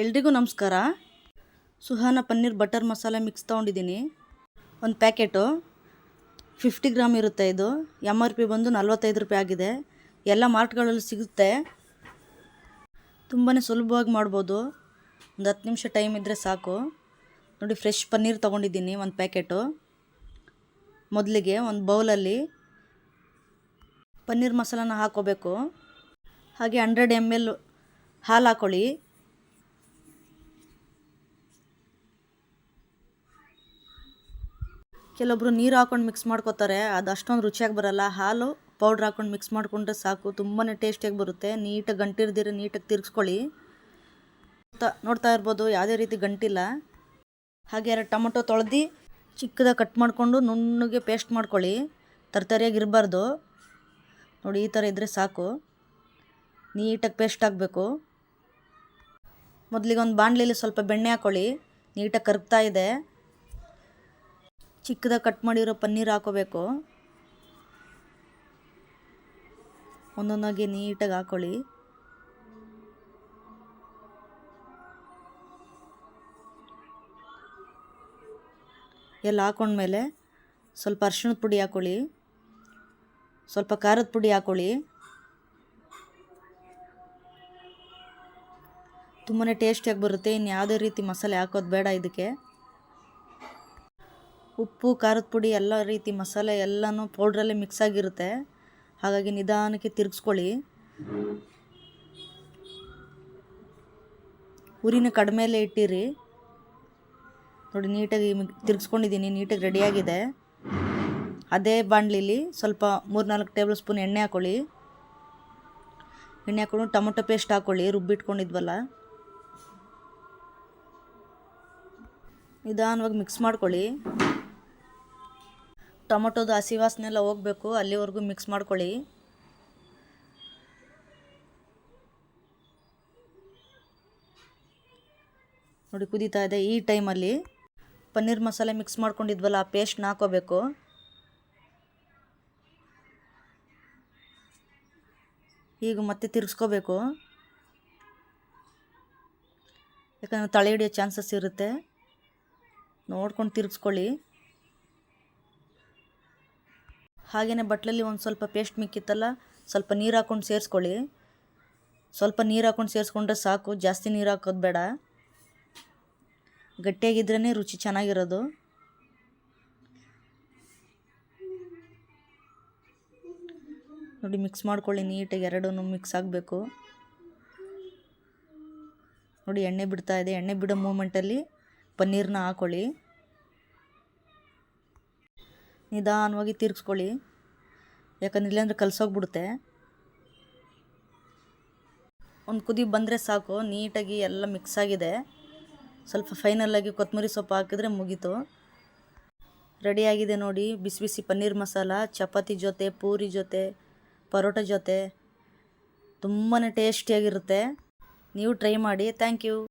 ಎಲ್ರಿಗೂ ನಮಸ್ಕಾರ. Suhana paneer butter masala mix ತೊಗೊಂಡಿದ್ದೀನಿ. ಒಂದು ಪ್ಯಾಕೆಟು. ಫಿಫ್ಟಿ ಗ್ರಾಮ್ ಇರುತ್ತೆ ಇದು. ಎಂ ಆರ್ ಪಿ ಬಂದು ನಲ್ವತ್ತೈದು ರೂಪಾಯಿ ಆಗಿದೆ. ಎಲ್ಲ ಮಾರ್ಟ್ಗಳಲ್ಲಿ ಸಿಗುತ್ತೆ. ತುಂಬಾ ಸುಲಭವಾಗಿ ಮಾಡ್ಬೋದು. ಒಂದು ಹತ್ತು ನಿಮಿಷ ಟೈಮ್ ಇದ್ದರೆ ಸಾಕು. ನೋಡಿ, ಫ್ರೆಶ್ ಪನ್ನೀರ್ ತೊಗೊಂಡಿದ್ದೀನಿ ಒಂದು ಪ್ಯಾಕೆಟು. ಮೊದಲಿಗೆ ಒಂದು ಬೌಲಲ್ಲಿ ಪನ್ನೀರ್ ಮಸಾಲಾನ ಹಾಕೋಬೇಕು. ಹಾಗೆ ಹಂಡ್ರೆಡ್ ಎಂ ಎಲ್ ಹಾಲು ಹಾಕ್ಕೊಳ್ಳಿ ಕೆಲವೊಬ್ರು ನೀರು ಹಾಕೊಂಡು ಮಿಕ್ಸ್ ಮಾಡ್ಕೋತಾರೆ, ಅದು ಅಷ್ಟೊಂದು ರುಚಿಯಾಗಿ ಬರಲ್ಲ. ಹಾಲು ಪೌಡ್ರ್ ಹಾಕೊಂಡು ಮಿಕ್ಸ್ ಮಾಡಿಕೊಂಡ್ರೆ ಸಾಕು ತುಂಬಾ ಟೇಸ್ಟಿಯಾಗಿ ಬರುತ್ತೆ. ನೀಟಾಗಿ ಗಂಟಿರ್ದಿರ, ನೀಟಾಗಿ ತಿರ್ಗಿಸ್ಕೊಳ್ಳಿ. ನೋಡ್ತಾ ಇರ್ಬೋದು, ಯಾವುದೇ ರೀತಿ ಗಂಟಿಲ್ಲ. ಹಾಗೆ ಎರಡು ಟೊಮೊಟೊ ತೊಳೆದು, ಚಿಕ್ಕದಾಗಿ ಕಟ್ ಮಾಡಿಕೊಂಡು ನುಣ್ಣಗೆ ಪೇಸ್ಟ್ ಮಾಡ್ಕೊಳ್ಳಿ. ತರ್ತರಿಯಾಗಿ ಇರಬಾರ್ದು. ನೋಡಿ, ಈ ಥರ ಇದ್ದರೆ ಸಾಕು. ನೀಟಾಗಿ ಪೇಸ್ಟ್ ಆಗಬೇಕು. ಮೊದಲಿಗೆ ಒಂದು ಬಾಣಲಿಲಿ ಸ್ವಲ್ಪ ಬೆಣ್ಣೆ ಹಾಕ್ಕೊಳ್ಳಿ ನೀಟಾಗಿ ಕರಗ್ತಾ ಇದೆ. ಚಿಕ್ಕದಾಗಿ ಕಟ್ ಮಾಡಿರೋ ಪನ್ನೀರ್ ಹಾಕೋಬೇಕು. ಒಂದೊಂದಾಗಿ ನೀಟಾಗಿ ಹಾಕ್ಕೊಳ್ಳಿ ಎಲ್ಲ ಹಾಕೊಂಡ್ಮೇಲೆ ಸ್ವಲ್ಪ ಅರ್ಶಿಣದ ಪುಡಿ ಹಾಕೊಳ್ಳಿ. ಸ್ವಲ್ಪ ಖಾರದ ಪುಡಿ ಹಾಕ್ಕೊಳ್ಳಿ ತುಂಬಾ ಟೇಸ್ಟಿಯಾಗಿ ಬರುತ್ತೆ. ಇನ್ನು ಯಾವುದೇ ರೀತಿ ಮಸಾಲೆ ಹಾಕೋದು ಬೇಡ ಇದಕ್ಕೆ. ಉಪ್ಪು, ಖಾರದ ಪುಡಿ ಎಲ್ಲ ರೀತಿ ಮಸಾಲೆ ಎಲ್ಲನೂ ಪೌಡ್ರಲ್ಲೇ ಮಿಕ್ಸ್ ಆಗಿರುತ್ತೆ. ಹಾಗಾಗಿ ನಿಧಾನಕ್ಕೆ ತಿರುಗಿಸ್ಕೊಳ್ಳಿ. ಉರಿನ ಕಡಿಮೆಯಲ್ಲೇ ಇಟ್ಟಿರಿ. ನೋಡಿ, ನೀಟಾಗಿ ತಿರ್ಗಿಸ್ಕೊಂಡಿದ್ದೀನಿ. ನೀಟಾಗಿ ರೆಡಿಯಾಗಿದೆ ಅದೇ ಬಾಣಲಿಲಿ ಸ್ವಲ್ಪ ಮೂರು ನಾಲ್ಕು ಟೇಬಲ್ ಸ್ಪೂನ್ ಎಣ್ಣೆ ಹಾಕ್ಕೊಳ್ಳಿ ಎಣ್ಣೆ ಹಾಕ್ಕೊಂಡು ಟೊಮೊಟೊ ಪೇಸ್ಟ್ ಹಾಕ್ಕೊಳ್ಳಿ ರುಬ್ಬಿಟ್ಕೊಂಡಿದ್ವಲ್ಲ. ನಿಧಾನವಾಗಿ ಮಿಕ್ಸ್ ಮಾಡ್ಕೊಳ್ಳಿ. ಟೊಮೊಟೊದು ಹಸಿ ವಾಸನೆಲ್ಲ ಹೋಗಬೇಕು, ಅಲ್ಲಿವರೆಗೂ ಮಿಕ್ಸ್ ಮಾಡ್ಕೊಳ್ಳಿ. ನೋಡಿ, ಕುದೀತಾ ಇದೆ ಈ ಟೈಮಲ್ಲಿ ಪನ್ನೀರ್ ಮಸಾಲೆ ಮಿಕ್ಸ್ ಮಾಡ್ಕೊಂಡಿದ್ವಲ್ಲ, ಆ ಪೇಸ್ಟ್ನ ಹಾಕೋಬೇಕು ಈಗ ಮತ್ತೆ ತಿರ್ಗಿಸ್ಕೋಬೇಕು. ಯಾಕಂದರೆ ತಳೆ ಹಿಡಿಯೋ ಚಾನ್ಸಸ್ ಇರುತ್ತೆ. ನೋಡ್ಕೊಂಡು ತಿರ್ಗಿಸ್ಕೊಳ್ಳಿ. ಹಾಗೆಯೇ ಬಟ್ಲಲ್ಲಿ ಒಂದು ಸ್ವಲ್ಪ ಪೇಸ್ಟ್ ಮಿಕ್ಕಿತ್ತಲ್ಲ, ಸ್ವಲ್ಪ ನೀರು ಹಾಕ್ಕೊಂಡು ಸೇರಿಸ್ಕೊಳ್ಳಿ. ಸ್ವಲ್ಪ ನೀರು ಹಾಕ್ಕೊಂಡು ಸೇರಿಸ್ಕೊಂಡ್ರೆ ಸಾಕು, ಜಾಸ್ತಿ ನೀರು ಹಾಕೋದು ಬೇಡ. ಗಟ್ಟಿಯಾಗಿದ್ರೇ ರುಚಿ ಚೆನ್ನಾಗಿರೋದು. ನೋಡಿ ಮಿಕ್ಸ್ ಮಾಡ್ಕೊಳ್ಳಿ ನೀಟಾಗಿ ಎರಡೂ ಮಿಕ್ಸ್ ಆಗಬೇಕು. ನೋಡಿ, ಎಣ್ಣೆ ಬಿಡ್ತಾ ಇದೆ. ಎಣ್ಣೆ ಬಿಡೋ ಮೂಮೆಂಟಲ್ಲಿ ಪನ್ನೀರನ್ನ ಹಾಕ್ಕೊಳ್ಳಿ ನಿಧಾನವಾಗಿ ತಿರ್ಗಿಸ್ಕೊಳ್ಳಿ ಯಾಕಂದ್ರೆ ಇಲ್ಲಾಂದ್ರೆ ಕಲಸೋಗ್ಬಿಡುತ್ತೆ. ಒಂದು ಕುದಿ ಬಂದರೆ ಸಾಕು, ನೀಟಾಗಿ ಎಲ್ಲ ಮಿಕ್ಸ್ ಆಗಿದೆ. ಸ್ವಲ್ಪ ಫೈನಲ್ಲಾಗಿ ಕೊತ್ತಂಬರಿ ಸೊಪ್ಪು ಹಾಕಿದ್ರೆ ಮುಗೀತು. ರೆಡಿಯಾಗಿದೆ ನೋಡಿ, ಬಿಸಿ ಬಿಸಿ ಪನ್ನೀರ್ ಮಸಾಲ, ಚಪಾತಿ ಜೊತೆ, ಪೂರಿ ಜೊತೆ, ಪರೋಟ ಜೊತೆ. ತುಂಬಾ ಟೇಸ್ಟಿಯಾಗಿರುತ್ತೆ. ನೀವು ಟ್ರೈ ಮಾಡಿ ಥ್ಯಾಂಕ್ ಯು